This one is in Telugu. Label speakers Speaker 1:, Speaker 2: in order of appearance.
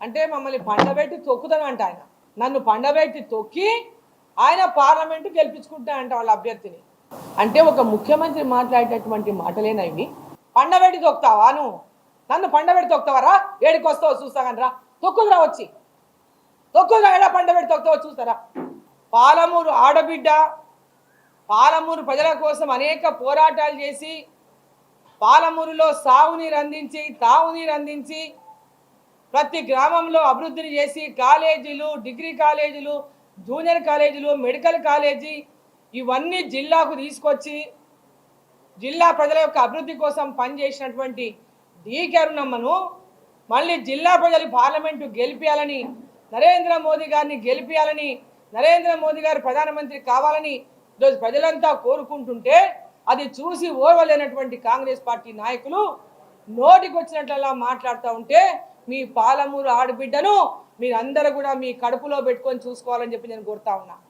Speaker 1: అంటే మమ్మల్ని పండబెట్టి తొక్కుతానంట ఆయన. నన్ను పండబెట్టి తొక్కి ఆయన పార్లమెంటు గెలిపించుకుంటానంట వాళ్ళ అభ్యర్థిని. అంటే ఒక ముఖ్యమంత్రి మాట్లాడేటటువంటి మాటలేనా ఇవి? పండబెట్టి తొక్కుతావా నువ్వు? నన్ను పండబెట్టి తొక్కుతావరా ఏడికి వస్తావో చూస్తాగనరా కానీ తొక్కుదురా వచ్చి. తొక్కుదురా ఎడా పండబెట్టి తొక్కుతావో చూస్తారా? పాలమూరు ఆడబిడ్డ పాలమూరు ప్రజల కోసం అనేక పోరాటాలు చేసి పాలమూరులో సాగునీరు అందించి తాగునీరు అందించి ప్రతి గ్రామంలో అభివృద్ధిని చేసి కాలేజీలు డిగ్రీ కాలేజీలు జూనియర్ కాలేజీలు మెడికల్ కాలేజీ ఇవన్నీ జిల్లాకు తీసుకొచ్చి జిల్లా ప్రజల యొక్క అభివృద్ధి కోసం పనిచేసినటువంటి డి కరుణమ్మను మళ్ళీ జిల్లా ప్రజలు పార్లమెంటు గెలిపించాలని నరేంద్ర మోదీ గారిని గెలిపించాలని నరేంద్ర మోదీ గారు ప్రధానమంత్రి కావాలని ఈరోజు ప్రజలంతా కోరుకుంటుంటే అది చూసి ఓర్వలేనటువంటి కాంగ్రెస్ పార్టీ నాయకులు నోటికి వచ్చినట్లలా మాట్లాడుతూ ఉంటే మీ పాలమూరు ఆడబిడ్డను మీరందరూ కూడా మీ కడుపులో పెట్టుకొని చూసుకోవాలని చెప్పి నేను కోరుతా ఉన్నా.